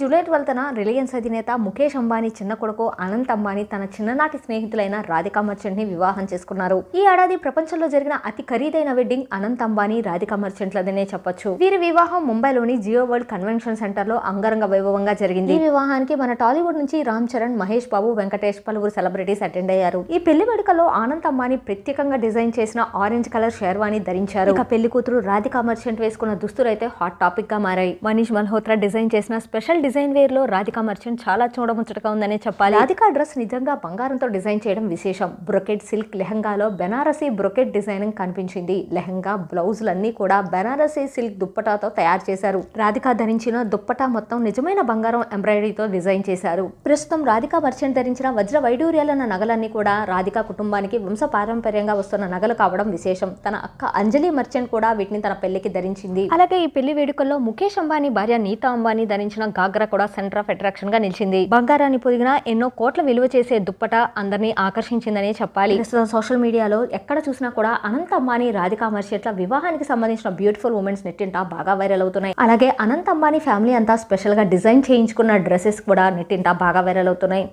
July ట్వెల్త్న Reliance అధినేత ముఖేష్ అంబానీ చిన్న కొడుకు అనంత్ అంబానీ తన చిన్ననాటి స్నేహితులైన రాధికా మర్చెంట్ని వివాహం చేసుకున్నారు. ఈ ఏడాది ప్రపంచంలో జరిగిన అతి ఖరీదైన వెడ్డింగ్ అనంత్ అంబానీ రాధికా మర్చెంట్లదనే చెప్పొచ్చు. వీరి వివాహం ముంబైలోని జియో వరల్డ్ కన్వెన్షన్ సెంటర్లో అంగరంగ వైభవంగా జరిగింది. ఈ వివాహానికి మన టాలీవుడ్ నుంచి రామ్ చరణ్ మహేష్ బాబు వెంకటేష్ పలువురు సెలబ్రిటీస్ అటెండ్ అయ్యారు. ఈ పెళ్ళి వేడుకలో అనంత్ అంబానీ ప్రత్యేకంగా డిజైన్ చేసిన ఆరెంజ్ కలర్ షేర్వాణి ధరించారు. ఇక పెళ్ళి కూతురు రాధికా మర్చెంట్ వేసుకున్న దుస్తులు అయితే హాట్ టాపిక్గా మారాయి. మనీష్ మల్హోత్రా డిజైన్ చేసిన స్పెషల్ డిజైన్ వేర్లో రాధికా మర్చెంట్ చాలా చూడముచ్చటగా ఉందనే చెప్పాలి. రాధికా డ్రెస్ నిజంగా బంగారంతో డిజైన్ చేయడం విశేషం. బ్రొకెట్ సిల్క్ లెహంగాలో బెనారసీ బ్రొకెట్ డిజైనింగ్ కనిపించింది. లెహంగా బ్లౌజులన్నీ కూడా బెనారసీ సిల్క్ దుప్పటాతో తయారు చేశారు. రాధిక ధరించిన దుప్పటా మొత్తం నిజమైన బంగారం ఎంబ్రాయిడరీతో డిజైన్ చేశారు. ప్రస్తుతం రాధికా మర్చెంట్ ధరించిన వజ్ర వైడూర్యాలన్న నగలన్నీ కూడా రాధికా కుటుంబానికి వంశ పారంపర్యంగా వస్తున్న నగలు కావడం విశేషం. తన అక్క అంజలి మర్చెంట్ కూడా వీటిని తన పెళ్ళికి ధరించింది. అలాగే ఈ పెళ్ళి వేడుకల్లో ముఖేష్ అంబానీ భార్య నీతా అంబానీ ధరించిన గాగ్రా కూడా సెంటర్ ఆఫ్ అట్రాక్షన్గా నిలిచింది. బంగారాన్ని పొదిగిన ఎన్నో కోట్ల విలువ చేసే దుప్పట అందరినీ ఆకర్షించిందనే చెప్పాలి. ప్రస్తుతం సోషల్ మీడియాలో ఎక్కడ చూసినా కూడా అనంత అంబానీ రాధికా మర్చెట్ల వివాహానికి సంబంధించిన బ్యూటిఫుల్ ఉమెన్స్ నెట్టింట బాగా వైరల్ అవుతున్నాయి. అలాగే అనంత అంబానీ ఫ్యామిలీ అంతా స్పెషల్గా డిజైన్ చేయించుకున్న డ్రెస్సెస్ కూడా నెట్టింట బాగా వైరల్ అవుతున్నాయి.